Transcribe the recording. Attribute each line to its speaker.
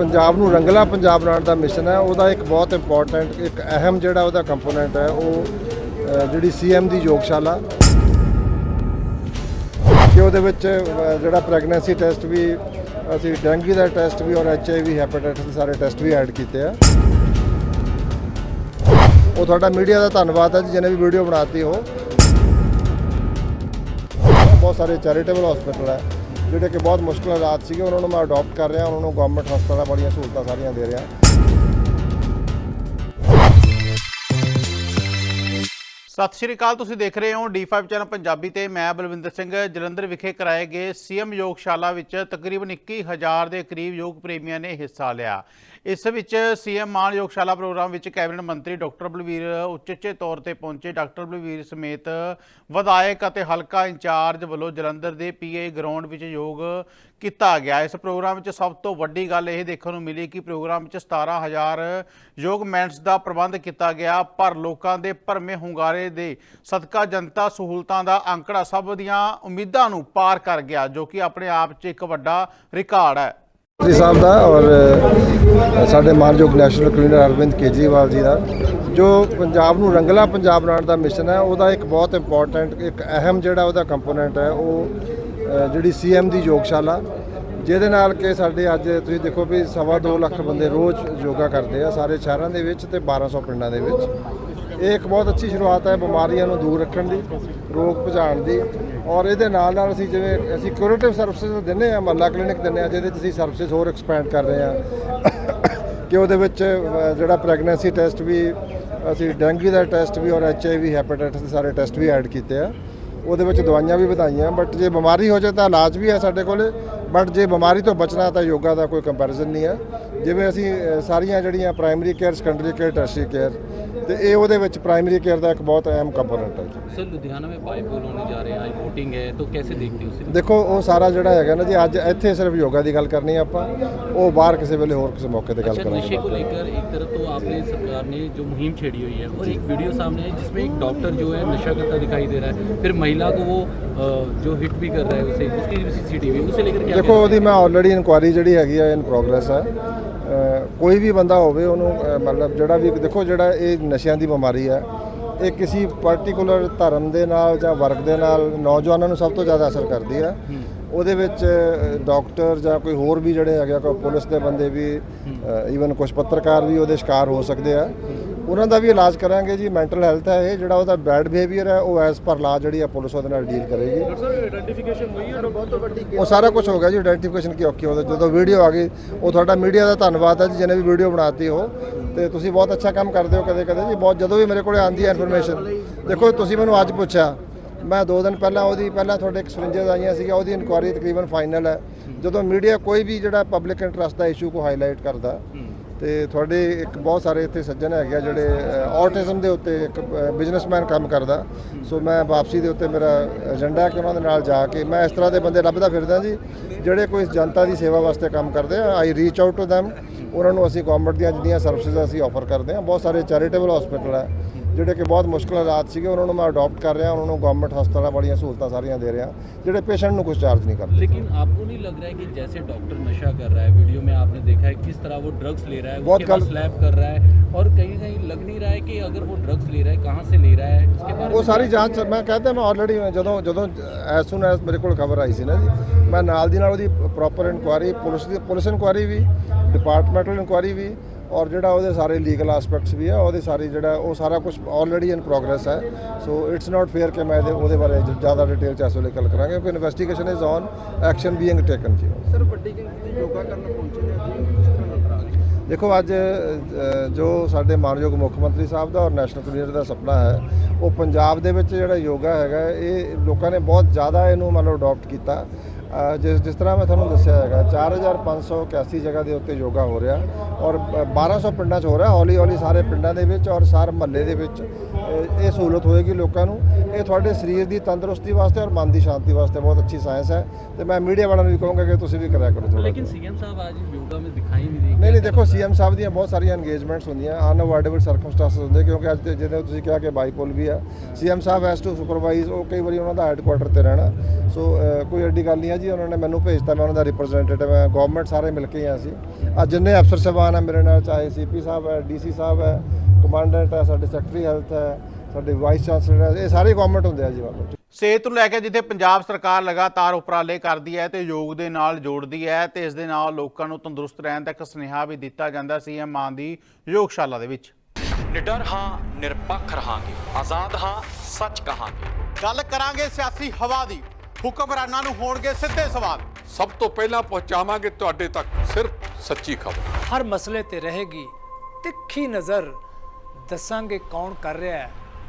Speaker 1: ਪੰਜਾਬ ਨੂੰ ਰੰਗਲਾ ਪੰਜਾਬ ਬਣਾਉਣ ਦਾ ਮਿਸ਼ਨ ਹੈ ਉਹਦਾ ਇੱਕ ਬਹੁਤ ਇੰਪੋਰਟੈਂਟ ਇੱਕ ਅਹਿਮ ਜਿਹੜਾ ਉਹਦਾ ਕੰਪੋਨੈਂਟ ਹੈ ਉਹ ਅ, ਜਿਹੜੀ ਸੀਐਮ ਦੀ ਯੋਗਸ਼ਾਲਾ। ਕਿ ਉਹਦੇ ਵਿੱਚ ਜਿਹੜਾ ਪ੍ਰੈਗਨੈਂਸੀ ਟੈਸਟ ਵੀ ਅਸੀਂ ਡੈਂਗੀ ਦਾ ਟੈਸਟ ਵੀ ਔਰ ਐਚਆਈਵੀ ਹੈਪੇਟਾਈਟਸ ਦੇ ਸਾਰੇ ਟੈਸਟ ਵੀ ਐਡ ਕੀਤੇ ਆ। ਉਹ ਤੁਹਾਡਾ ਮੀਡੀਆ ਦਾ ਧੰਨਵਾਦ ਹੈ ਜੀ ਜਿਹਨੇ ਵੀ ਵੀਡੀਓ ਬਣਾਤੀ ਉਹ। ਬਹੁਤ ਸਾਰੇ ਚੈਰੀਟੇਬਲ ਹਸਪੀਟਲ ਹੈ। ਜਿਹੜੇ ਕਿ ਬਹੁਤ ਮੁਸ਼ਕਲ ਹਾਲਾਤ ਸੀਗੇ, ਉਹਨਾਂ ਨੂੰ ਮੈਂ ਅਡਾਪਟ ਕਰ ਰਿਹਾ, ਉਹਨਾਂ ਨੂੰ ਗਵਰਨਮੈਂਟ ਹਸਪਤਾਲਾਂ ਬੜੀਆਂ ਸਹੂਲਤਾਂ ਸਾਰੀਆਂ ਦੇ ਰਿਹਾ।
Speaker 2: ਸਤਿ ਸ਼੍ਰੀ ਅਕਾਲ, ਤੁਸੀਂ ਦੇਖ ਰਹੇ ਹੋ D5 ਚੈਨਲ ਪੰਜਾਬੀ ਤੇ ਮੈਂ ਬਲਵਿੰਦਰ ਸਿੰਘ ਜਲੰਧਰ ਵਿਖੇ ਕਰਾਏ ਗਏ ਸੀਐਮ ਯੋਗਸ਼ਾਲਾ ਵਿੱਚ ਤਕਰੀਬਨ 21000 ਦੇ ਕਰੀਬ ਯੋਗ ਪ੍ਰੇਮੀਆਂ ਨੇ ਹਿੱਸਾ ਲਿਆ। ਇਸ ਵਿੱਚ ਸੀਐਮ ਮਾਨ ਯੋਗਸ਼ਾਲਾ ਪ੍ਰੋਗਰਾਮ ਵਿੱਚ ਕੈਬਨਿਟ ਮੰਤਰੀ ਡਾਕਟਰ ਬਲਵੀਰ ਉੱਚੇ ਤੌਰ ਤੇ ਪਹੁੰਚੇ। ਡਾਕਟਰ ਬਲਵੀਰ ਸਮੇਤ ਵਿਧਾਇਕ ਅਤੇ ਹਲਕਾ ਇੰਚਾਰਜ ਵੱਲੋਂ ਜਲੰਧਰ ਦੇ ਪੀਏ ਗਰਾਊਂਡ ਵਿੱਚ ਯੋਗ ਕੀਤਾ ਗਿਆ। ਇਸ ਪ੍ਰੋਗਰਾਮ ਵਿੱਚ ਸਭ ਤੋਂ ਵੱਡੀ ਗੱਲ ਇਹ ਦੇਖਣ ਨੂੰ ਮਿਲੀ ਕਿ ਪ੍ਰੋਗਰਾਮ ਵਿੱਚ 17000 ਯੋਗ ਮੈਂਟਸ ਦਾ ਪ੍ਰਬੰਧ ਕੀਤਾ ਗਿਆ, ਪਰ ਲੋਕਾਂ ਦੇ ਭਰਮੇ ਹੁੰਗਾਰੇ ਦੇ ਸਦਕਾ ਜਨਤਾ ਸਹੂਲਤਾਂ ਦਾ ਅੰਕੜਾ ਸਭ ਦੀਆਂ ਉਮੀਦਾਂ ਨੂੰ ਪਾਰ ਕਰ ਗਿਆ, ਜੋ ਕਿ ਆਪਣੇ ਆਪ 'ਚ ਇੱਕ ਵੱਡਾ ਰਿਕਾਰਡ ਹੈ।
Speaker 1: ਮੰਤਰੀ ਸਾਹਿਬ ਦਾ ਔਰ ਸਾਡੇ ਮਾਨਯੋਗ ਨੈਸ਼ਨਲ ਕਨਵੀਨਰ ਅਰਵਿੰਦ ਕੇਜਰੀਵਾਲ ਜੀ ਦਾ ਜੋ ਪੰਜਾਬ ਨੂੰ ਰੰਗਲਾ ਪੰਜਾਬ ਬਣਾਉਣ ਦਾ ਮਿਸ਼ਨ ਹੈ ਉਹਦਾ ਇੱਕ ਬਹੁਤ ਇੰਪੋਰਟੈਂਟ ਇੱਕ ਅਹਿਮ ਜਿਹੜਾ ਉਹਦਾ ਕੰਪੋਨੈਂਟ ਹੈ ਉਹ ਅ, ਜਿਹੜੀ ਸੀਐਮ ਦੀ ਯੋਗਸ਼ਾਲਾ ਜਿਹਦੇ ਨਾਲ ਕਿ ਸਾਡੇ ਅੱਜ ਤੁਸੀਂ ਦੇਖੋ ਵੀ ਸਵਾ ਦੋ ਲੱਖ ਬੰਦੇ ਰੋਜ਼ ਯੋਗਾ ਕਰਦੇ ਆ ਸਾਰੇ ਸ਼ਹਿਰਾਂ ਦੇ ਵਿੱਚ ਤੇ 1200 ਪਿੰਡਾਂ ਦੇ ਵਿੱਚ। ਇਹ ਇੱਕ ਬਹੁਤ ਅੱਛੀ ਸ਼ੁਰੂਆਤ ਹੈ ਬਿਮਾਰੀਆਂ ਨੂੰ ਦੂਰ ਰੱਖਣ ਦੀ ਰੋਗ ਭਜਾਉਣ ਦੀ। ਔਰ ਇਹਦੇ ਨਾਲ ਨਾਲ ਅਸੀਂ ਜਿਵੇਂ ਅਸੀਂ ਕਿਊਰੇਟਿਵ ਸਰਵਿਸਿਜ਼ ਦਿੰਦੇ ਆ ਮਹੱਲਾ ਕਲੀਨਿਕ ਦਿੰਦੇ ਆ ਜਿਹਦੇ 'ਚ ਅਸੀਂ ਸਰਵਿਸਿਜ਼ ਹੋਰ ਐਕਸਪੈਂਡ ਕਰ ਰਹੇ ਆ ਕਿ ਉਹਦੇ ਵਿੱਚ ਜਿਹੜਾ ਪ੍ਰੈਗਨੈਂਸੀ ਟੈਸਟ ਵੀ, ਅਸੀਂ ਡੈਂਗੂ ਦਾ ਟੈਸਟ ਵੀ ਔਰ ਐਚਆਈਵੀ ਹੈਪੇਟਾਈਟਸ ਦੇ ਸਾਰੇ ਟੈਸਟ ਵੀ ਐਡ ਕੀਤੇ ਆ। ਉਹਦੇ ਵਿੱਚ ਦਵਾਈਆਂ ਵੀ ਵਧਾਈਆਂ ਬਟ ਜੇ ਬਿਮਾਰੀ ਹੋ ਜਾਏ ਤਾਂ ਇਲਾਜ ਵੀ ਹੈ ਸਾਡੇ ਕੋਲ ਬਟ ਜੇ ਬਿਮਾਰੀ ਤੋਂ ਬਚਣਾ ਤਾਂ ਯੋਗਾ ਦਾ ਕੋਈ ਕੰਪੈਰੀਜ਼ਨ ਨਹੀਂ ਹੈ। ਜਿਵੇਂ ਅਸੀਂ ਸਾਰੀਆਂ ਜਿਹੜੀਆਂ primary care secondary care tertiary care ਤੇ ਇਹ ਉਹਦੇ ਵਿੱਚ ਪ੍ਰਾਇਮਰੀ ਕੇਅਰ ਦਾ ਇੱਕ ਬਹੁਤ ਅਹਿਮ ਕੰਪੋਨੈਂਟ ਹੈ ਜੀ
Speaker 3: सर लुधियाना में पाइप पुल होने जा रहे हैं आज वोटिंग है तो कैसे देखते हो उसे
Speaker 1: ਦੇਖੋ ਉਹ ਸਾਰਾ ਜਿਹੜਾ ਹੈਗਾ ਨਾ ਜੀ ਅੱਜ ਇੱਥੇ ਸਿਰਫ ਯੋਗਾ ਦੀ ਗੱਲ ਕਰਨੀ ਹੈ ਆਪਾਂ ਉਹ ਬਾਹਰ ਕਿਸੇ ਵੇਲੇ ਹੋਰ ਕਿਸੇ ਮੌਕੇ ਤੇ ਗੱਲ
Speaker 3: अच्छा नशे को
Speaker 1: ਕਰਾਂਗੇ
Speaker 3: लेकर एक तरफ तो आपने सरकार ने जो मुहिम छेड़ी हुई है और एक वीडियो सामने है जिसमें एक डॉक्टर जो है नशा करता दिखाई दे रहा है फिर महिला को वो अ, जो हिट भी कर रहा है उसे उसकी भी सीसीटीवी उसे लेकर क्या
Speaker 1: ਦੇਖੋ ਉਹਦੀ ਮੈਂ ਆਲਰੇਡੀ ਇਨਕੁਆਇਰੀ ਜਿਹੜੀ ਹੈਗੀ ਆ ਇਨ ਪ੍ਰੋਗਰੈਸ ਹੈ ਅ, ਕੋਈ ਵੀ ਬੰਦਾ ਹੋਵੇ ਉਹਨੂੰ ਮਤਲਬ ਜਿਹੜਾ ਵੀ ਦੇਖੋ ਜਿਹੜਾ ਇਹ ਨਸ਼ਿਆਂ ਦੀ ਬਿਮਾਰੀ ਹੈ ਇਹ ਕਿਸੇ ਪਾਰਟਿਕੂਲਰ ਧਰਮ ਦੇ ਨਾਲ ਜਾਂ ਵਰਗ ਦੇ ਨਾਲ ਨੌਜਵਾਨਾਂ ਨੂੰ ਸਭ ਤੋਂ ਜ਼ਿਆਦਾ ਅਸਰ ਕਰਦੀ ਹੈ। ਉਹਦੇ ਵਿੱਚ ਡਾਕਟਰ ਜਾਂ ਕੋਈ ਹੋਰ ਵੀ ਜਿਹੜੇ ਹੈਗੇ ਆ ਕੋਈ ਪੁਲਿਸ ਦੇ ਬੰਦੇ ਵੀ ਈਵਨ ਕੁਝ ਪੱਤਰਕਾਰ ਵੀ ਉਹਦੇ ਸ਼ਿਕਾਰ ਹੋ ਸਕਦੇ ਆ। ਉਹਨਾਂ ਦਾ ਵੀ ਇਲਾਜ ਕਰਾਂਗੇ ਜੀ ਮੈਂਟਲ ਹੈਲਥ ਹੈ ਇਹ ਜਿਹੜਾ ਉਹਦਾ ਬੈਡ ਬਿਹੇਵੀਅਰ ਹੈ ਉਹ ਐਸ ਪਰ ਲਾ ਜਿਹੜੀ ਆ ਪੁਲਿਸ ਉਹਦੇ ਨਾਲ ਡੀਲ ਕਰੇਗੀ। ਉਹ ਸਾਰਾ ਕੁਝ ਹੋ ਗਿਆ ਜੀ ਆਇਡੈਂਟੀਫਿਕੇਸ਼ਨ ਕੀ ਔਖੀ ਉਹਦਾ ਜਦੋਂ ਵੀਡੀਓ ਆ ਗਈ ਉਹ ਤੁਹਾਡਾ ਮੀਡੀਆ ਦਾ ਧੰਨਵਾਦ ਹੈ ਜੀ ਜਿਹਨੇ ਵੀ ਵੀਡੀਓ ਬਣਾਤੀ ਉਹ। ਤੇ ਤੁਸੀਂ ਬਹੁਤ ਅੱਛਾ ਕੰਮ ਕਰਦੇ ਹੋ ਕਦੇ ਕਦੇ ਜੀ ਬਹੁਤ ਜਦੋਂ ਵੀ ਮੇਰੇ ਕੋਲੇ ਆਉਂਦੀ ਹੈ ਇਨਫੋਰਮੇਸ਼ਨ ਦੇਖੋ ਤੁਸੀਂ ਮੈਨੂੰ ਅੱਜ ਪੁੱਛਿਆ ਮੈਂ ਦੋ ਦਿਨ ਪਹਿਲਾਂ ਉਹਦੀ ਪਹਿਲਾਂ ਤੁਹਾਡੇ ਐਕਸਪੀਰੀਅੰਸ ਆਈਆਂ ਸੀਗਾ ਉਹਦੀ ਇਨਕੁਆਇਰੀ ਤਕਰੀਬਨ ਫਾਈਨਲ ਹੈ। ਜਦੋਂ ਮੀਡੀਆ ਕੋਈ ਵੀ ਜਿਹੜਾ ਪਬਲਿਕ ਇੰਟਰਸਟ ਦਾ ਇਸ਼ੂ ਕੋ ਹਾਈਲਾਈਟ ਕਰਦਾ ਤੇ ਤੁਹਾਡੇ ਇੱਕ ਬਹੁਤ ਸਾਰੇ ਇੱਥੇ ਸੱਜਣ ਹੈਗੇ ਆ ਜਿਹੜੇ ਆਟਿਜ਼ਮ ਦੇ ਉੱਤੇ ਇੱਕ ਬਿਜ਼ਨਸਮੈਨ ਕੰਮ ਕਰਦਾ। ਸੋ ਮੈਂ ਵਾਪਸੀ ਦੇ ਉੱਤੇ ਮੇਰਾ ਏਜੰਡਾ ਕਿ ਉਹਨਾਂ ਦੇ ਨਾਲ ਜਾ ਕੇ, ਮੈਂ ਇਸ ਤਰ੍ਹਾਂ ਦੇ ਬੰਦੇ ਲੱਭਦਾ ਫਿਰਦਾ ਜੀ, ਜਿਹੜੇ ਕੋਈ ਜਨਤਾ ਦੀ ਸੇਵਾ ਵਾਸਤੇ ਕੰਮ ਕਰਦੇ ਆ I reach out to them ਉਹਨਾਂ ਨੂੰ ਅਸੀਂ ਗਵਰਨਮੈਂਟ ਦੀਆਂ ਜਿੰਨੀਆਂ ਸਰਵਿਸਿਜ਼ ਅਸੀਂ ਆਫਰ ਕਰਦੇ ਆ, ਬਹੁਤ ਸਾਰੇ ਚੈਰੀਟੇਬਲ ਹਸਪੀਟਲ ਹੈ ਜਿਹੜੇ ਕਿ ਬਹੁਤ ਮੁਸ਼ਕਲ ਹਾਲਾਤ ਸੀਗੇ ਉਹਨਾਂ ਨੂੰ ਮੈਂ ਅਡਾਪਟ ਕਰ ਰਿਹਾ ਉਹਨਾਂ ਨੂੰ ਗਵਰਨਮੈਂਟ ਹਸਪਤਾਲਾਂ ਬੜੀਆਂ ਸਹੂਲਤਾਂ ਸਾਰੀਆਂ ਦੇ ਰਿਹਾ ਜਿਹੜੇ ਪੇਸ਼ੈਂਟ ਨੂੰ ਕੁਝ ਚਾਰਜ ਨਹੀਂ ਕਰਦੇ
Speaker 3: लेकिन आपको नहीं लग रहा है कि जैसे डॉक्टर नशा कर रहा है वीडियो में आपने देखा है किस तरह वो ड्रग्स ले रहा है
Speaker 1: बहुत
Speaker 3: उसके बाद
Speaker 1: गलत-
Speaker 3: स्लैब कर रहा है और कहीं कहीं लग नहीं रहा है कि अगर वो ड्रग्स ले रहा है कहाँ से ले रहा है उसके बारे
Speaker 1: ਉਹ
Speaker 3: में
Speaker 1: ਸਾਰੀ ਜਾਂਚ ਮੈਂ ਕਹਿੰਦਾ ਮੈਂ ਆਲਰੇਡੀ ਜਦੋਂ ਜਦੋਂ ਐਸ ਸੂਨ ਐਸ ਮੇਰੇ ਕੋਲ ਖਬਰ ਆਈ ਸੀ ਨਾ ਜੀ ਮੈਂ ਨਾਲ ਦੀ ਨਾਲ ਉਹਦੀ ਪ੍ਰੋਪਰ ਇਨਕੁਆਇਰੀ ਪੁਲਿਸ ਦੀ ਪੁਲਿਸ ਇਨਕੁਆਇਰੀ ਵੀ ਡਿਪਾਰਟਮੈਂਟਲ ਇਨਕੁਆਇਰੀ ਵੀ ਔਰ ਜਿਹੜਾ ਉਹਦੇ ਸਾਰੇ ਲੀਗਲ ਐਸਪੈਕਟਸ ਵੀ ਆ ਉਹਦੇ ਸਾਰੀ ਜਿਹੜਾ ਉਹ ਸਾਰਾ ਕੁਝ ਆਲਰੇਡੀ ਇਨ ਪ੍ਰੋਗਰੈਸ ਹੈ। ਸੋ ਇਟਸ ਨਾਟ ਫੇਅਰ ਕਿ ਮੈਂ ਇਹਦੇ ਉਹਦੇ ਬਾਰੇ ਜ਼ਿਆਦਾ ਡਿਟੇਲ ਚ ਇਸ ਵੇਲੇ ਗੱਲ ਕਰਾਂਗੇ ਕਿਉਂਕਿ investigation is on action being taken ਜੀ।
Speaker 4: ਸਰ ਵੱਡੀ ਗਿਣਤੀ ਯੋਗਾ ਕਰਨ ਪਹੁੰਚੇ ਨੇ
Speaker 1: ਦੇਖੋ ਅੱਜ ਜੋ ਸਾਡੇ ਮਾਨਯੋਗ ਮੁੱਖ ਮੰਤਰੀ ਸਾਹਿਬ ਦਾ ਔਰ ਨੈਸ਼ਨਲ ਕਲੀਨਰ ਦਾ ਸੁਪਨਾ ਹੈ ਉਹ ਪੰਜਾਬ ਦੇ ਵਿੱਚ ਜਿਹੜਾ ਯੋਗਾ ਹੈਗਾ ਇਹ ਲੋਕਾਂ ਨੇ ਬਹੁਤ ਜ਼ਿਆਦਾ ਇਹਨੂੰ ਮਤਲਬ ਅਡਾਪਟ ਕੀਤਾ। ਜਿਸ ਜਿਸ ਤਰ੍ਹਾਂ ਮੈਂ ਤੁਹਾਨੂੰ ਦੱਸਿਆ ਹੈਗਾ 4581 ਜਗ੍ਹਾ ਦੇ ਉੱਤੇ ਯੋਗਾ ਹੋ ਰਿਹਾ ਔਰ ਬ- 1200 ਪਿੰਡਾਂ 'ਚ ਹੋ ਰਿਹਾ ਹੌਲੀ ਹੌਲੀ ਸਾਰੇ ਪਿੰਡਾਂ ਦੇ ਵਿੱਚ ਔਰ ਸਾਰ ਮਹੱਲੇ ਦੇ ਵਿੱਚ। ਇਹ ਸਹੂਲਤ ਹੋਏਗੀ ਲੋਕਾਂ ਨੂੰ। ਇਹ ਤੁਹਾਡੇ ਸਰੀਰ ਦੀ ਤੰਦਰੁਸਤੀ ਵਾਸਤੇ ਔਰ ਮਨ ਦੀ ਸ਼ਾਂਤੀ ਵਾਸਤੇ ਬਹੁਤ ਅੱਛੀ ਸਾਇੰਸ ਹੈ। ਤੇ ਮੈਂ ਮੀਡੀਆ ਵਾਲਿਆਂ ਨੂੰ ਵੀ ਕਹੂੰਗਾ ਕਿ ਤੁਸੀਂ ਵੀ ਕਰਿਆ ਕਰੋ
Speaker 3: ਥੋੜਾ ਲੇਕਿਨ ਸੀਐਮ ਸਾਹਿਬ ਅੱਜ ਯੋਗਾ ਵਿੱਚ ਦਿਖਾਈ ਨਹੀਂ
Speaker 1: ਦੇ ਨਹੀਂ ਨਹੀਂ ਦੇਖੋ ਸੀਐਮ ਸਾਹਿਬ ਦੀਆਂ ਬਹੁਤ ਸਾਰੀਆਂ ਇੰਗੇਜਮੈਂਟਸ ਹੁੰਦੀਆਂ ਅਨਅਵੋਇਡੇਬਲ ਸਰਕਮਸਟੈਂਸਸ ਹੁੰਦੇ ਕਿਉਂਕਿ ਅੱਜ ਜਿਵੇਂ ਤੁਸੀਂ ਕਿਹਾ ਕਿ ਬਾਈਪੋਲ ਵੀ ਆ। ਸੀਐਮ ਸਾਹਿਬ ਐਸ ਟੂ ਸੁਪਰਵਾਈਜ਼ ਉਹ ਕਈ ਵਾਰੀ ਉਹਨਾਂ ਦਾ ਹੈੱਡਕੁਆਟਰ ਤੇ ਰਹਿਣਾ। ਸੋ ਕੋਈ ਐਡੀ ਗੱਲ ਨਹੀਂ ਹੈ ਜੀ ਉਹਨਾਂ ਨੇ ਮੈਨੂੰ ਭੇਜਤਾ ਮੈਂ ਉਹਨਾਂ ਦਾ ਰਿਪਰੈਜ਼ੈਂਟੇਟਿਵ ਹਾਂ ਗਵਰਨਮੈਂਟ ਸਾਰੇ ਮਿਲ ਕੇ ਆ ਸੀ ਅੱਜ ਜਿੰਨੇ ਅਫਸਰ ਸਹਿਬਾਨ ਆ ਮੇਰੇ ਨਾਲ ਚਾਹੇ ਸੀਪੀ ਸਾਹਿਬ ਹੈ ਡੀਸੀ ਸਾਹਿਬ ਹੈ ਕਮਾਂਡੈਂਟ ਹੈ ਸਾਡੇ ਸੈਕਟਰੀ ਹੈਲਥ ਹੈ ਸਾਡੇ ਵਾਈਸ ਚਾਂਸਲਰ ਇਹ ਸਾਰੇ ਗਵਰਨਮੈਂਟ ਹੁੰਦੇ ਆ ਜੀ ਵਾਲੋ
Speaker 2: ਸਿਹਤ ਨੂੰ ਲੈ ਕੇ ਜਿੱਥੇ ਪੰਜਾਬ ਸਰਕਾਰ ਲਗਾਤਾਰ ਉਪਰਾਲੇ ਕਰਦੀ ਹੈ ਤੇ ਯੋਗ ਦੇ ਨਾਲ ਜੋੜਦੀ ਹੈ ਤੇ ਇਸ ਦੇ ਨਾਲ ਲੋਕਾਂ ਨੂੰ ਤੰਦਰੁਸਤ ਰਹਿਣ ਦਾ ਇੱਕ ਸੁਨੇਹਾ ਵੀ ਦਿੱਤਾ ਜਾਂਦਾ ਸੀਐਮ ਮਾਨ ਦੀ ਯੋਗਸ਼ਾਲਾ ਦੇ ਵਿੱਚ।
Speaker 5: ਨਿਡਰ ਹਾਂ ਨਿਰਪੱਖ ਰਹਾਂਗੇ। ਆਜ਼ਾਦ ਹਾਂ ਸੱਚ ਕਹਾਂਗੇ।
Speaker 2: ਗੱਲ ਕਰਾਂਗੇ ਸਿਆਸੀ ਹਵਾ ਦੀ। ਹੁਕਮਰਾਨਾਂ ਨੂੰ ਹੋਣਗੇ ਸਿੱਧੇ ਸਵਾਲ।
Speaker 6: ਸਭ ਤੋਂ ਪਹਿਲਾਂ ਪਹੁੰਚਾਵਾਂਗੇ ਤੁਹਾਡੇ ਤੱਕ ਸਿਰਫ ਸੱਚੀ ਖਬਰ।
Speaker 7: ਹਰ ਮਸਲੇ ਤੇ ਰਹੇਗੀ ਤਿੱਖੀ ਨਜ਼ਰ। ਦੱਸਾਂਗੇ ਕੌਣ ਕਰ ਰਿਹਾ ਹੈ।